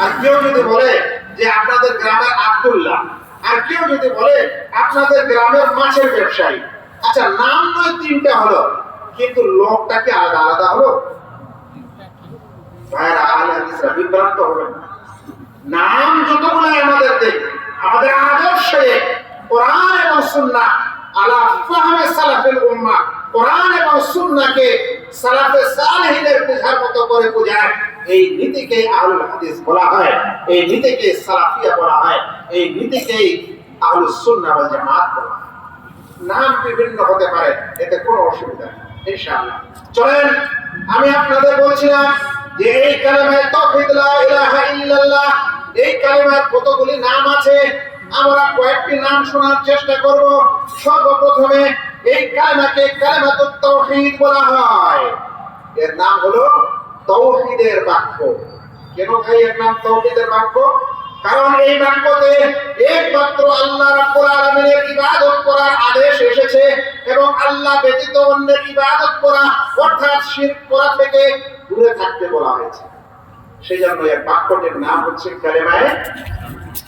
আর কেউ যদি বলে যে আপনাদের গ্রামের আব্দুল্লাহ, আর কেউ যদি বলে আপনাদের গ্রামের মাছের ব্যবসায়ী আচ্ছা নাম নয় তিনটা হলো, কিন্তু লোকটা কি আলাদা আলাদা হলো? বিভ্রান্ত নাম যতগুলো আমাদের দেখ আমাদের আদর্শে কোরআন এবং সুন্নাহ আলা ফাহমে সালাফিল কোরআন এবং সুন্নাহকে সালাফে সালেহিনের করে বোঝায় এই নীতিকে আহলুল হাদিস বলা হয়। এই নীতিকে সালাফিয়া বলা হয়। এই নীতিকে জামাত বলা নাম বিভিন্ন হতে পারে। এতে কোনো অসুবিধা নেই চলেন, আমি আপনাদের বলছিলাম যে এই কালেমায় লা ইলাহা ইল্লাল্লাহ, এই কালেমার কতগুলি নাম আছে? আমরা কয়েকটি নাম শোনার চেষ্টা করব। সর্বপ্রথমে এই কালেমাকে কালেমাতুত তাওহীদ বলা হয়। এর নাম হলো তাওহীদের বাক্য। কেন ভাই এর নাম তাওহীদের বাক্য? কারণ এই বাক্যতে একমাত্র আল্লাহ রাব্বুল আলামিনের ইবাদত করার আদেশ এসেছে এবং আল্লাহ ব্যতীত অন্যের ইবাদত করা, অর্থাৎ শিরক করা থেকে দূরে থাকতে বলা হয়েছে। সেই জন্য এর বাক্যটির নাম হচ্ছে কালেমায়ে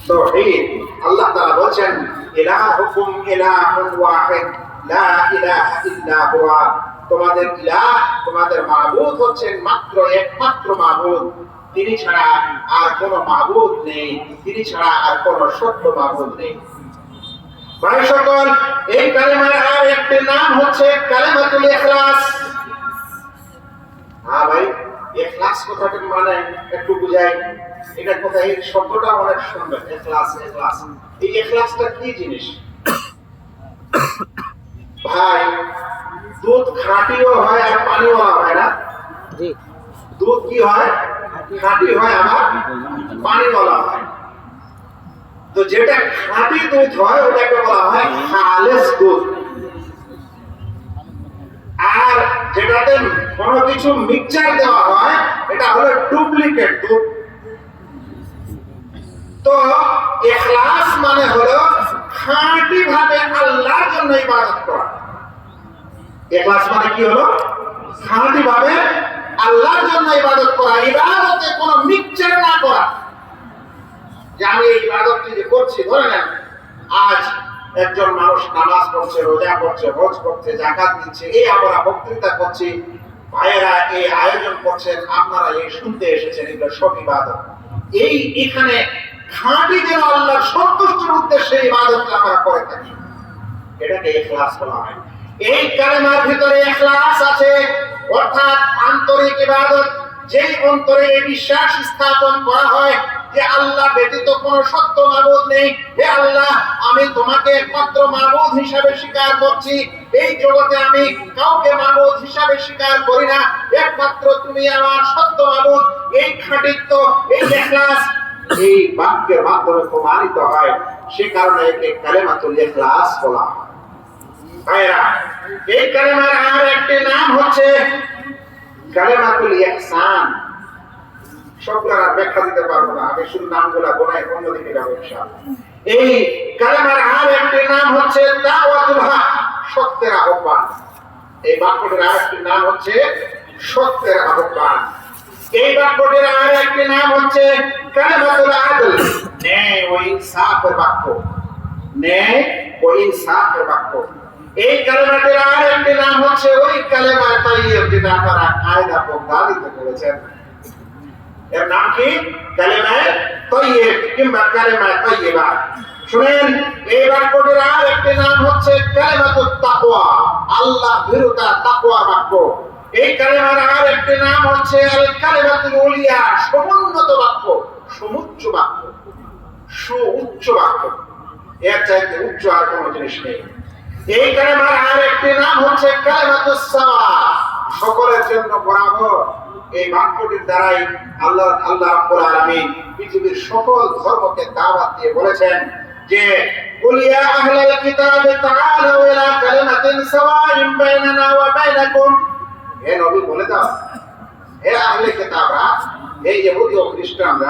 তাওহীদ আল্লাহ তাআলা বলেন ইলাহুকুম ইলাহুন ওয়াহিদ, লা ইলাহা ইল্লা হুয়া তোমাদের ইলাহ, তোমাদের মাবুদ হচ্ছেন মাত্র একমাত্র মাবুদ। তিনি ছাড়া আর কোনো মাবুদ নেই। তিনি ছাড়া আর কোনো সত্য মাবুদ নেই। সকল, এই কালেমার আর একটি নাম হচ্ছে কালেমাতুল ইখলাস। হ্যাঁ ভাই কথাটার মানে একটু বুঝাই। এটা কোথায় এই শব্দটা অনেক সুন্দর এই কি জিনিস? ভাই দুধ খাঁটিও হয় আর পানিও হয় না? দুধ কি হয়? খাঁটি হয় আবার পানি বলা হয়। তো যেটা খাঁটি দুধ হয় ওটাকে বলা হয় খালেস দুধ। আর যেটাতে কোনো কিছু মিক্সচার দেওয়া হয় এটা হলো ডুপ্লিকেট দুধ। তো ইখলাস মানে হলো খাঁটি ভাবে আল্লাহর জন্য ইবাদত করা। ইখলাস মানে কি হলো? খাঁটি ভাবে আল্লাহর জন্য ইবাদত করা, ইবাদতে কোনো মিক্সচার না করা। যে আমি এই ইবাদতটি যে করছি, ধরে নেন, আজ একজন মানুষ নামাজ পড়ছে, রোজা করছে হজ করছে জাকাত দিচ্ছে, এই আমরা বক্তৃতা করছি, ভাইয়েরা এই আয়োজন করছেন, আপনারা এই শুনতে এসেছেন, এগুলো সব ইবাদত। এই এখানে খাঁটি যেন আল্লাহর সন্তুষ্টির উদ্দেশ্যে ইবাদতটা আমরা করে থাকি এটাকে ইখলাস বলা হয়। এই কালেমার ভিতরে ইখলাস আছে, অর্থাৎ আন্তরিক ইবাদত। যেই অন্তরে এই বিশ্বাস স্থাপন করা হয় যে আল্লাহ ব্যতীত কোনো সত্য মাবুদ নেই, হে আল্লাহ, আমি তোমাকে একমাত্র মাবুদ হিসাবে স্বীকার করছি। এই জগতে আমি কাউকে মাবুদ হিসাবে স্বীকার করি না, একমাত্র তুমি আমার সত্য মাবুদ। এই খাঁটিত্ব, এই ইখলাস, এই বাক্যের মাধ্যমে প্রমাণিত হয়। সে কারণে একে কালেমাতুল ইখলাস বলা হয়। ভাইরা, এই কালেমার আর একটি নাম হচ্ছে কালেমাতুল ইহসান। সবগুলা ব্যাখ্যা দিতে পারব না, আমি শুধু নামগুলা গোনায় অন্যদিকে যাব এই কালেমার আর একটি নাম হচ্ছে দাওয়াতুল হক, সত্যের আহ্বান। এই বাক্যটির আর একটি নাম হচ্ছে সত্যের আহ্বান। এই বাক্যটির আর একটি নাম হচ্ছে কালেমাতুল আদল, ন্যায় ও ইনসাফের বাক্য। ন্যায় ও ইনসাফের বাক্য। এই কালেমাটির আর একটি নাম হচ্ছে ওই কালেমা তাইয়্যিব যেটা আপনারা কায়দা পদ্ধতিতে করেছেন। এর নাম কি? কালেমায়ে তাইয়্যিব কিংবা কালেমায়ে তাইয়্যিবা। শুনেন, এই বাক্যটির আর একটি নাম হচ্ছে আল্লাহ বাক্য। এই কালেমার আর একটি নাম হচ্ছে আল কালেমাতুল উলিয়া, সমুন্নত বাক্য, সমুচ্চ বাক্য। বাক্য। এর চাইতে উচ্চ আর কোনো জিনিস নেই। এই কালেমার আর একটি নাম হচ্ছে সকলের জন্য বরাবর এই বাক্যটির দ্বারাই আল্লাহ আল্লাহ রাব্বুল আলামিন পৃথিবীর সকল ধর্মকে দাওয়াত দিয়ে বলেছেন যে কুলিয়া আহলাল কিতাবে তাআলাউ ইলা কালিমাতিন সাওয়াইন বাইনানা ওয়া বাইনাকুম। হে নবী, বলে দাও। হে আহলে কিতাবরা ইহুদি ও খ্রিস্টানরা